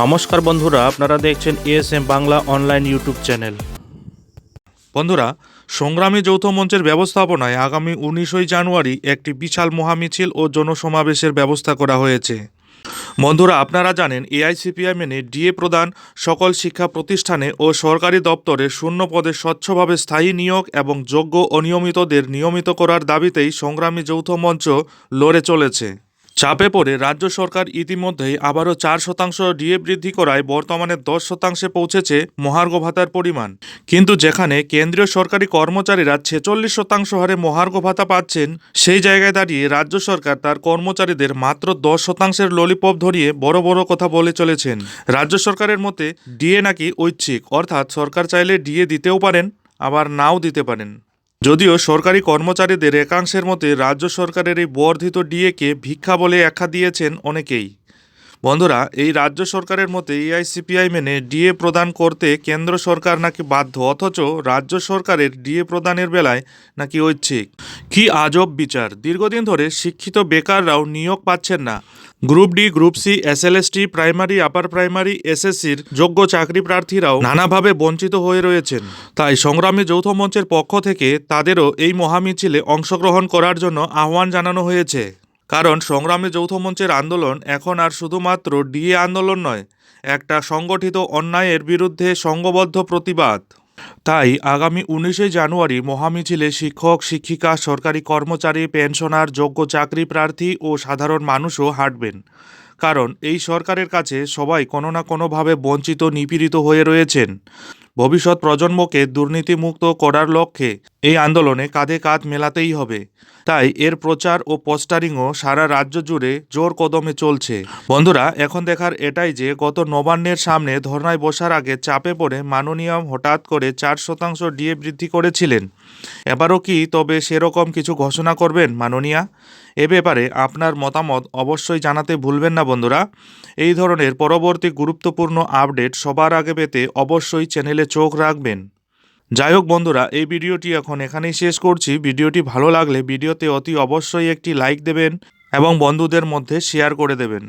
নমস্কার বন্ধুরা, আপনারা দেখছেন ASM Bangla online YouTube channel বন্ধুরা, সংগ্রামী যৌথ মঞ্চের ব্যবস্থাপনায় আগামী উনিশই জানুয়ারি একটি বিশাল মহামিছিল ও জনসমাবেশের ব্যবস্থা করা হয়েছে। বন্ধুরা, আপনারা জানেন এআইসিপিআই মেনে ডিএ প্রদান সকল শিক্ষা প্রতিষ্ঠানে ও সরকারি দপ্তরে শূন্য পদে স্বচ্ছভাবে স্থায়ী নিয়োগ এবং যোগ্য অনিয়মিতদের নিয়মিত করার দাবিতেই সংগ্রামী যৌথ মঞ্চ লড়ে চলেছে। চাপে পড়ে রাজ্য সরকার ইতিমধ্যেই আবারও চার শতাংশ ডিএ বৃদ্ধি করায় বর্তমানে দশ শতাংশে পৌঁছেছে মহার্ঘ ভাতার পরিমাণ। কিন্তু যেখানে কেন্দ্রীয় সরকারি কর্মচারীরা ছেচল্লিশ শতাংশ হারে মহার্ঘ ভাতা পাচ্ছেন, সেই জায়গায় দাঁড়িয়ে রাজ্য সরকার তার কর্মচারীদের মাত্র দশ শতাংশের ললিপপ ধরিয়ে বড় বড় কথা বলে চলেছেন। রাজ্য সরকারের মতে, ডিএ নাকি ঐচ্ছিক, অর্থাৎ সরকার চাইলে ডিএ দিতেও পারেন, আবার নাও দিতে পারেন। যদিও সরকারি কর্মচারীদের একাংশের মতে রাজ্য সরকারের এই বর্ধিত ডিএকে ভিক্ষা বলে আখ্যা দিয়েছেন অনেকেই। বন্ধুরা, এই রাজ্য সরকারের মতে এআইসিপিআই মেনে ডিএ প্রদান করতে কেন্দ্র সরকার নাকি বাধ্য, অথচ রাজ্য সরকারের ডিএ প্রদানের বেলায় নাকি ঐচ্ছিক? কি আজব বিচার! দীর্ঘদিন ধরে শিক্ষিত বেকাররাও নিয়োগ পাচ্ছেন না। Group D, group C, SLST, primary, upper primary, এসএসসির যোগ্য চাকরি প্রার্থীরাও নানাভাবে বঞ্চিত হয়ে রয়েছেন। তাই সংগ্রামী যৌথ মঞ্চের পক্ষ থেকে তাদেরও এই মহামিছিলে অংশগ্রহণ করার জন্য আহ্বান জানানো হয়েছে। কারণ সংগ্রামী যৌথ মঞ্চের আন্দোলন এখন আর শুধুমাত্র ডিএ আন্দোলন নয়, একটা সংগঠিত অন্যায়ের বিরুদ্ধে সংঘবদ্ধ প্রতিবাদ। তাই আগামী উনিশে জানুয়ারি মহামিছিলে শিক্ষক, শিক্ষিকা, সরকারি কর্মচারী, পেনশনার, যোগ্য চাকরি প্রার্থী ও সাধারণ মানুষও হাঁটবেন। কারণ এই সরকারের কাছে সবাই কোনো না কোনোভাবে বঞ্চিত নিপীড়িত হয়ে রয়েছেন। ভবিষ্যৎ প্রজন্মকে দুর্নীতিমুক্ত করার লক্ষ্যে এই আন্দোলনে কাঁধে কাঁধ মেলাতেই হবে। তাই এর প্রচার ও পোস্টারিংও সারা রাজ্য জুড়ে জোর কদমে চলছে। বন্ধুরা, এখন দেখার এটাই যে গত নবান্নের সামনে ধর্নায় বসার আগে চাপে পড়ে মাননীয়ম হঠাৎ করে চার শতাংশ ডিএ বৃদ্ধি করেছিলেন। এবারও কি তবে সেরকম কিছু ঘোষণা করবেন মাননীয়া? এ ব্যাপারে আপনার মতামত অবশ্যই জানাতে ভুলবেন না বন্ধুরা। এই ধরনের পরবর্তী গুরুত্বপূর্ণ আপডেট সবার আগে পেতে অবশ্যই চ্যানেলে চোখ রাখবেন। যাই হোক বন্ধুরা, এই ভিডিওটি এখন এখানেই শেষ করছি। ভিডিওটি ভালো লাগলে ভিডিওতে অতি অবশ্যই একটি লাইক দেবেন এবং বন্ধুদের মধ্যে শেয়ার করে দেবেন।